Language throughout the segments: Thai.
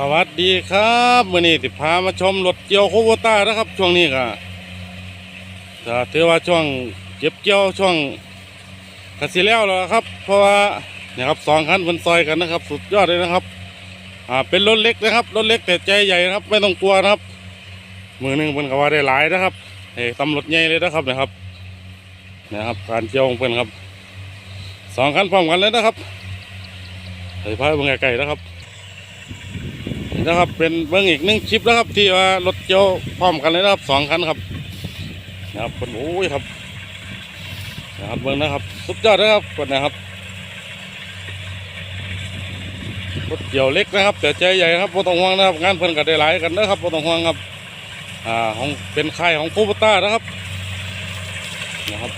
สวัสดีครับมื่อนี้ติพามาชมรถเกี่ยวโคโบต้านะครับ ช่วงนี้ก็จะถือว่าช่วงเก็บเกี่ยวช่วงกสิแล้วแล้วครับ เพราะว่าเนี่ยครับสองคันบนซอยกันนะครับ สุดยอดเลยนะครับอ่าเป็นรถเล็กนะครับรถเล็กแต่ใจใหญ่นะครับ ไม่ต้องกลัวนะครับ มือหนึ่งเพิ่นก็ว่าได้หลายนะครับเฮ้ตำรวจใหญ่เลยนะครับนะครับนะครับการเกี่ยวของเพิ่นครับสองคันพร้อมกันเลยนะครับใส่พายเบิ่งไกลๆนะครับ นะครับ เป็นเบื้องอีกหนึ่งคลิปนะครับ ที่ว่ารถเกี่ยวพร้อมกันเลยนะครับสองคันครับนะครับคนโอ้ยครับนะครับเบื้องนะครับ สุดยอดนะครับคนนะครับรถเกี่ยวเล็กนะครับ แต่ใจใหญ่ครับไม่ต้องห่วงนะครับงานเพิ่นก็ได้หลายกันนะครับไม่ต้องห่วงครับอ่าของเป็นค่ายของคูปต้านะครับนะครับ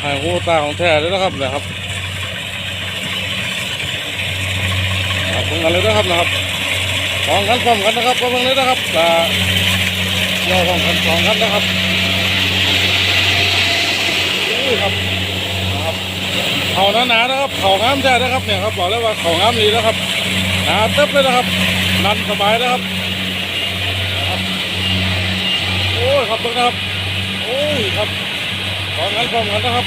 ค่ายคูปต้าของแท้เลยนะครับนะครับ ครับงกันเลยนะครับนะครับสองคันพร้อมกันนะครับเพิ่งเลยนะครับอ่าเกี่ยวพร้อมกันสองคันนะครับอุ้ยครับนะครับเขาหนาๆนะครับเขางามแท้นะครับเนี่ยครับบอกเลยว่าเขางามดีนะครับหนาเต็มเลยนะครับนันสบายนะครับโอ้ยครับเพิ่งนะครับโอ้ยครับสองคันพร้อมกันนะครับ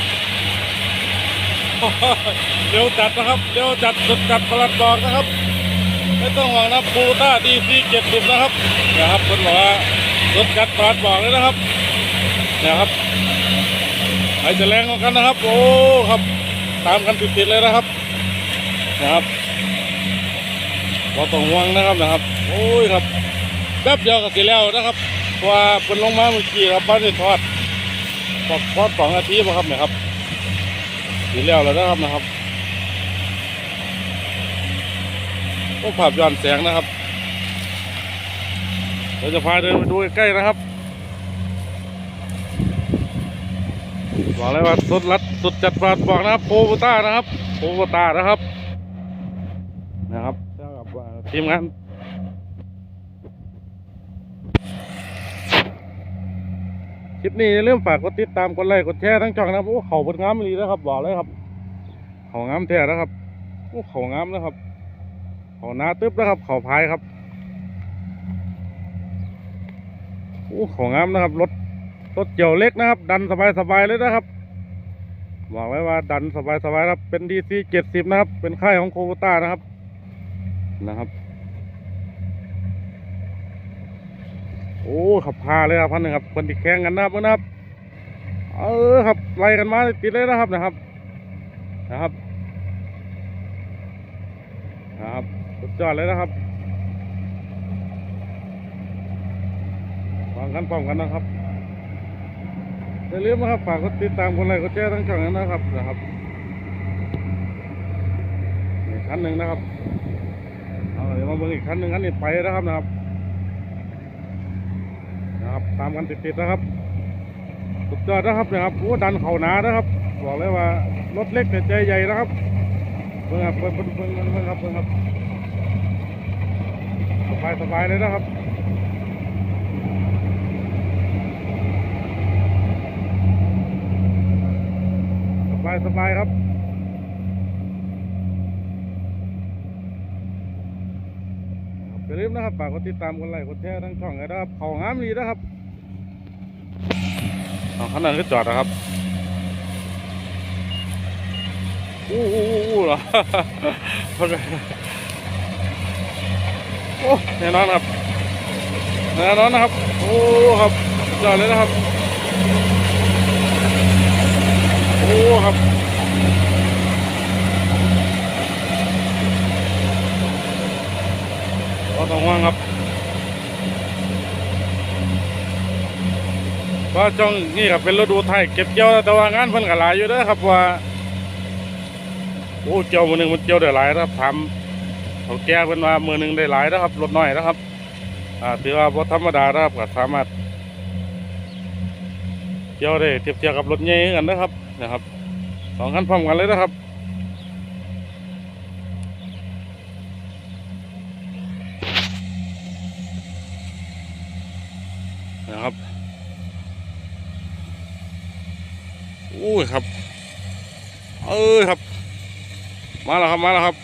เร็วจัดนะครับเร็วจัดสุดจัดประหลัดบอกนะครับ ไม่ต้องห่วงนะปูต้าดีซีเจ็ดสิบนะครับนะครับคนบอกว่ารถกัดปาดบอกเลยนะครับนี่ยครับใครจะแรงกว่ากันนะครับ โอ้ครับตามกันติดๆเลยนะครับนะครับเราต้องห่วงนะครับนะครับ โอ้ยครับแป๊บเดียวก็เสร็จแล้วนะครับว่าเป็นลงมาเมื่อกี้ครับบ้านนี่ทอดทอดทอดสองนาทีป่ะครับเนี่ยครับเสร็จแล้วแล้วนะครับนะครับ ก็ภาพย้อนแสงนะครับ เราจะพาเดินไปดูใกล้ๆนะครับบอกเลยว่าสุดรัดสุดจัดปาดบอกนะครับโปโบต้านะครับโปโบต้านะครับ นะครับเจ้ากับทีมงานคลิปนี้อย่าลืมฝากกดติดตามกดไลค์กดแชร์ทั้งช่องนะครับโอ้เขาเป็นงามดีนะครับบอกเลยครับเขางามแท้นะครับโอ้เขางามนะครับ เขาหนาตึ๊บนะครับ เขาพายครับโอ้ขางามนะครับรถรถเกี่ยวเล็กนะครับ ดันสบายๆเลยนะครับบอกไว้ว่าดันสบายๆครับ เป็นดีซีเจ็ดสิบนะครับ เป็นค่ายของโคโวต้านะครับนะครับ โอ้ขับพาเลยครับพันหนึ่งครับ คนที่แข่งกันนะครับนะครับ เออครับไล่กันมาติดเลยนะครับนะครับนะครับ ครับสุดยอดเลยนะครับฟังกันพร้อมกันนะครับอย่าลืมนะครับฝากกดติดตามคนไลค์กดแชร์ทั้งช่องนั้นะครับนะครับนี่คันหนึ่งนะครับเอาเดี๋ยวมาเบิ่งอีกคันหนึ่งคันนี้ไปนะครับนะครับนะครับตามกันติดๆนะครับสุดยอดนะครับนะครับโอ้ดันเข่าหนานะครับ บอกเลยว่ารถเล็กแต่ใจใหญ่นะครับ เพิ่งครับเพิ่งเพิ่งเพิ่งเพิ่งครับเพิ่งครับสบายสบายเลยนะครับสบายสบายครับครับอย่าลืมนะครับฝากกดติดตามกดไลค์กดแชร์ทั้งช่องนะครับเขางามดีนะครับเอาขนาดก็จอดนะครับ อู้อู้อู้เหรอโอ้แน่นอนครับแน่นอนนะครับ โอ้ครับสุดยอดเลยนะครับ โอ้ครับก็ต้องห่วงครับก็จ้องนี่ครับเป็นฤดูไทยเก็บเกี่ยวแต่ว่างานเพิ่นก็หลายอยู่เด้อครับว่า โอ้เจียวมือหนึ่งมันเจียวได้หลายนะครับทำเขาแก้เป็นว่ามือหนึ่งได้หลายนะครับลดน้อยนะครับ อ่าถือว่าบ่ธรรมดานะครับก็สามารถเจียวได้เทียบเทียบกับรถใหญ่กันนะครับนะครับสองคันพร้อมกันเลยนะครับนะครับอู้ยครับ เออครับ มาแล้วครับ มาแล้วครับ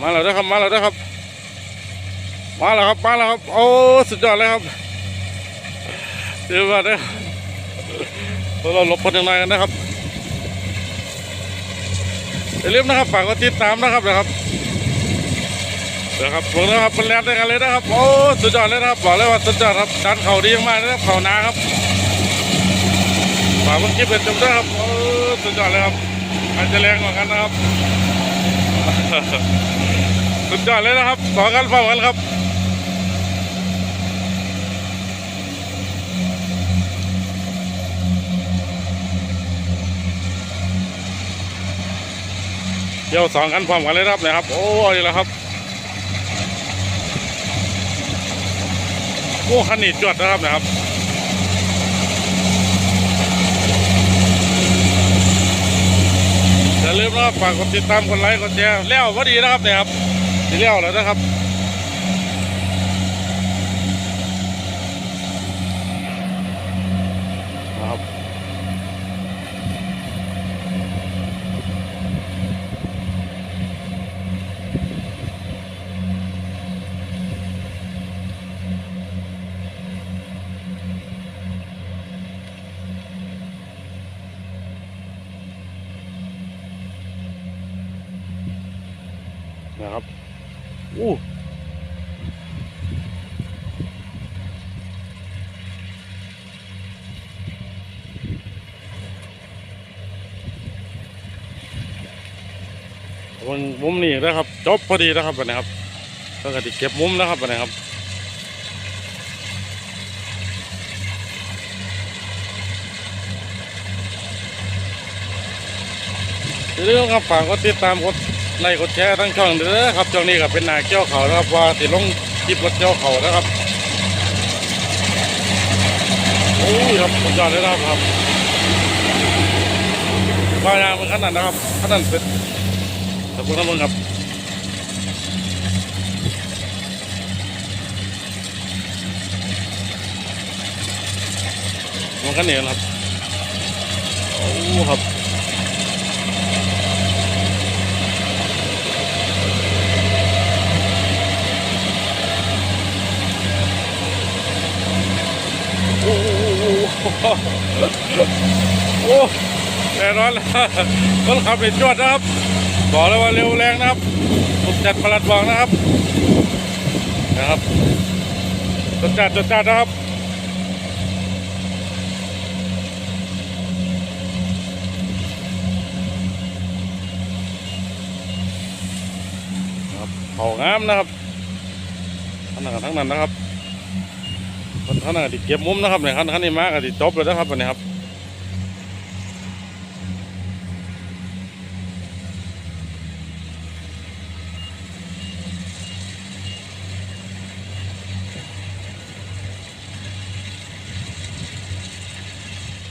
มาแล้วนะครับ มาแล้วนะครับ มาแล้วครับ มาแล้วครับ โอ้ สุดยอดเลยครับเดี๋ยวมาเด้อเราหลบคนยังไงกันนะครับอย่าลืมนะครับ ฝากกดติดตามนะครับนะครับนะครับพวกนะครับเป็นแรดด้วยกันเลยนะครับ โอ้ สุดยอดเลยนะครับ บอกเลยว่าสุดยอดครับดันเข่าดีมากนะครับ เข่านาครับ ฝากเมื่อกี้เป็นจมด้วยครับโอ้สุดยอดเลยครับอาจจะแรงกว่ากันนะครับ สุดยอดเลยนะครับต่อกันฟังกันครับเดี๋ยวสองกันพร้อมกันเลยครับนะครับ โอ้ยแล้วครับโอ้คันนี้จวดนะครับนะครับ อย่า ลืมนะครับฝากกดติดตามกดไลค์กดแชร์แล้วพอดีนะครับเนี่ยครับสีเลี้ยวแล้วนะครับ อู้วันมุมนี้นะครับจบพอดีนะครับวันนี้ครับต้องกติเก็บมุมนะครับวันนี้ครับอย่าลืมครับฝากกดติดตามกด ไลค์กดแชร์ทั้งช่องเด้อครับช่องนี้ก็เป็นนาเกี่ยวเขานะครับว่าติลงคลิปรถเกี่ยวเขานะครับโอ้ยครับสุดยอดเลยนะครับว่ายางเป็นขนาดนะครับขนาดเป็นขอบคุณครับมึงครับมันกันเหนียวครับโอ้ครับ โอ้โห โอ้แน่นอนแล้วคนขับเป็นจวดนะครับบอกเลยว่าเร็วแรงนะครับถูกจัดประหลัดบอกนะครับ นะครับจดจัดจดจัดนะครับเขางามนะครับทั้งนั้นทั้งนั้นนะครับ ท่านน่ะดิเก็บมุมนะครับเนี่ยคันคันนี้มากดิจบเลยนะครับวันนี้ครับ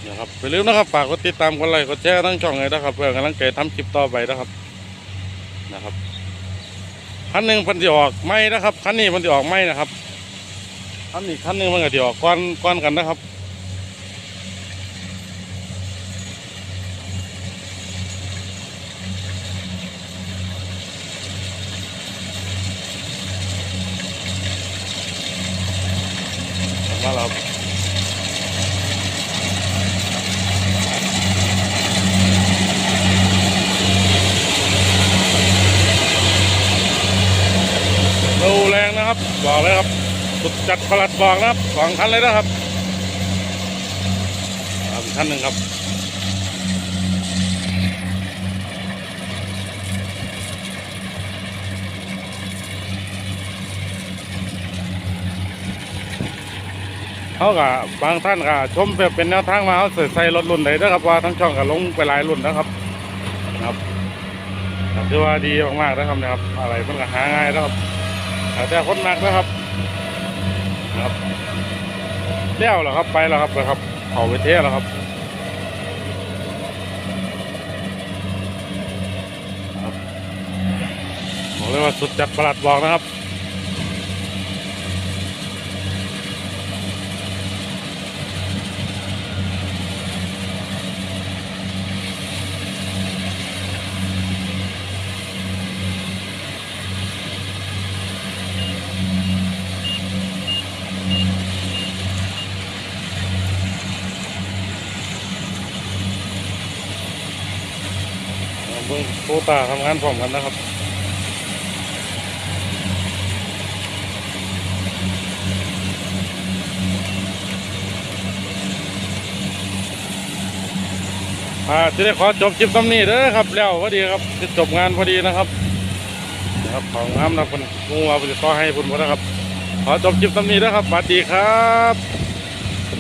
นะครับไปลืมนะครับฝากกดติดตามกดไลค์กดแชร์ทั้งช่องเลยนะครับเพื่อกำลังใจทำคลิปต่อไปนะครับนะครับคันหนึ่งพันธิออกไม่นะครับคันนี้พันธิออกไม่นะครับ คันอีกคันหนึงมันก็เดี๋ยวก้อนก้อนกันนะครับมาแล้วครับดูแรงนะครับบอกเลยครับ สุดจัดประหลัดบอกนะครับสองคันเลยนะครับอีกคันหนึ่งครับเขากับบางท่านก็ชมแบบเป็นแนวทางมาเขาเสใส่รถรุ่นไหนนะครับว่าทั้งช่องก็ลงไปหลายรุ่นนะครับนะครับถือว่าดีมากๆนะครับนะครับ อะไรมันก็หาง่ายนะครับแต่คนหนักนะครับ ครับเลี้ยวเหรอครับไปแล้วครับนะครับเขาไปเทแล้วครับครับบอกเลยว่าสุดจัดประหลัดบอกนะครับ บิ่ง โคตาทำงานพร้อมกันนะครับอ่าจะได้ขอจบคลิปตำนี้เด้อครับแล้วพอดีครับจะจบงานพอดีนะครับนะครับของงามนะคุณงูเอาไปต่อให้คุณหมดนะครับ ขอจบคลิปตำนี้เด้อครับสวัสดีครับ